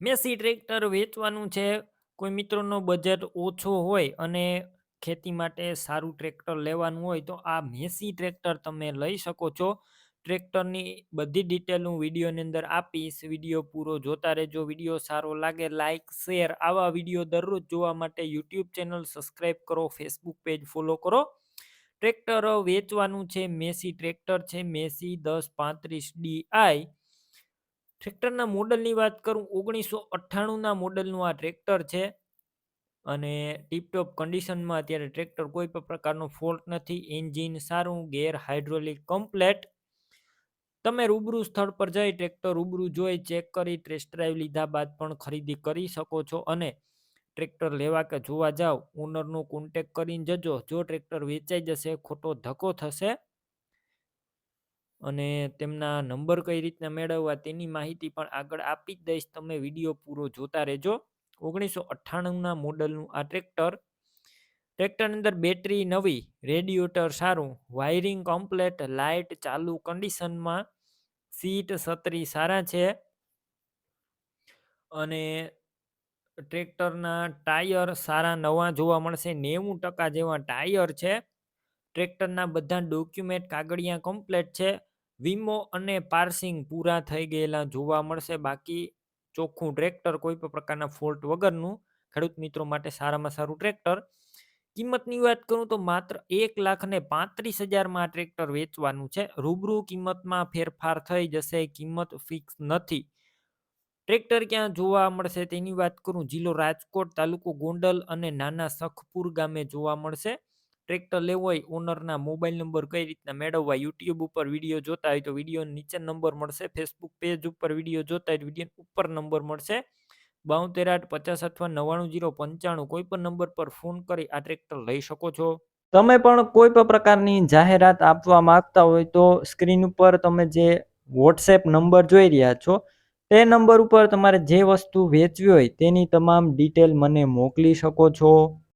Massey tractor વેચવાનું છે. કોઈ મિત્રોનો બજેટ ઓછો હોય અને ખેતી માટે સારું ટ્રેક્ટર લેવાનું હોય તો આ મેસી ટ્રેક્ટર તમે લઈ શકો છો. ટ્રેક્ટરની બધી ડિટેલ હું વિડીયોની અંદર આપીશ. વીડિયો પૂરો જોતા રહેજો. વીડિયો સારો લાગે લાઇક શેર આવા વીડિયો દરરોજ જોવા માટે યુટ્યુબ ચેનલ સબસ્ક્રાઈબ કરો. ફેસબુક પેજ ફોલો કરો. ટ્રેક્ટર વેચવાનું છે. મેસી ટ્રેક્ટર છે. મેસી દસ પાંત્રીસ ડી આઈ. ટ્રેક્ટરના મોડલની વાત કરું, ઓગણીસો અઠ્ઠાણુંના મોડલનું આ ટ્રેક્ટર છે. અને ટીપટોપ કન્ડિશનમાં અત્યારે ટ્રેક્ટર કોઈ પણ પ્રકારનો ફોલ્ટ નથી. એન્જિન સારું ગેર હાઇડ્રોલિક કમ્પ્લેટ તમે રૂબરૂ સ્થળ પર જઈ ટ્રેક્ટર રૂબરૂ જોઈ ચેક કરી ટેસ્ટ ડ્રાઈવ લીધા બાદ પણ ખરીદી કરી શકો છો. અને ટ્રેક્ટર લેવા કે જોવા જાઓ ઓનરનો કોન્ટેક કરીને જજો. જો ટ્રેક્ટર વેચાઈ જશે, ખોટો ધક્કો થશે અને તેમના નંબર કઈ રીતના મેળવવા તેની માહિતી પણ આગળ આપી જ દઈશ. તમે વીડિયો પૂરો જોતા રહેજો. ઓગણીસો અઠ્ઠાણુંના મોડલનું આ ટ્રેક્ટર ટ્રેક્ટરની અંદર બેટરી નવી રેડિયેટર સારું વાયરિંગ કમ્પ્લેટ લાઇટ ચાલુ કન્ડિશનમાં સીટ સત્રી સારા છે. અને ટ્રેક્ટરના ટાયર સારા નવા જોવા મળશે. નેવું ટકા જેવા ટાયર છે. ટ્રેક્ટરના બધા ડોક્યુમેન્ટ કાગળિયા કમ્પ્લેટ છે. વીમો અને પાર્સિંગ પૂરા થઈ ગયેલા જોવા મળશે. બાકી ચોખ્ખું ટ્રેક્ટર કોઈ પણ પ્રકારના ફોલ્ટ વગરનું, ખેડૂત મિત્રો માટે સારામાં સારું ટ્રેક્ટર. કિંમતની વાત કરું તો માત્ર એક લાખ ને પાંત્રીસ હજારમાં આ ટ્રેક્ટર વેચવાનું છે. રૂબરૂ કિંમતમાં ફેરફાર થઈ જશે, કિંમત ફિક્સ નથી. ટ્રેક્ટર ક્યાં જોવા મળશે તેની વાત કરું, જિલ્લો રાજકોટ તાલુકો ગોંડલ અને નાના સખપુર ગામે જોવા મળશે. ટ્રેક્ટર લેવો હોય, ઓનરના મોબાઈલ નંબર કઈ રીતના મેળવવા, યુટ્યુબ ઉપર વીડિયો જોતા હોય તો વીડિયો નીચે નંબર મળશે, ફેસબુક પેજ ઉપર વીડિયો જોતા હોય વીડિયો ઉપર નંબર મળશે. બાઉતેર આઠ પચાસ અથવા નવ્વાણું જીરો પંચાણું કોઈ પણ નંબર પર ફોન કરી આ ટ્રેક્ટર લઈ શકો છો. તમે પણ કોઈ પણ પ્રકારની જાહેરાત આપવા માંગતા હોય તો સ્ક્રીન ઉપર તમે જે વોટ્સએપ નંબર જોઈ રહ્યા છો, તે નંબર ઉપર તમારે જે વસ્તુ વેચવી હોય તેની તમામ ડિટેલ મને મોકલી શકો છો.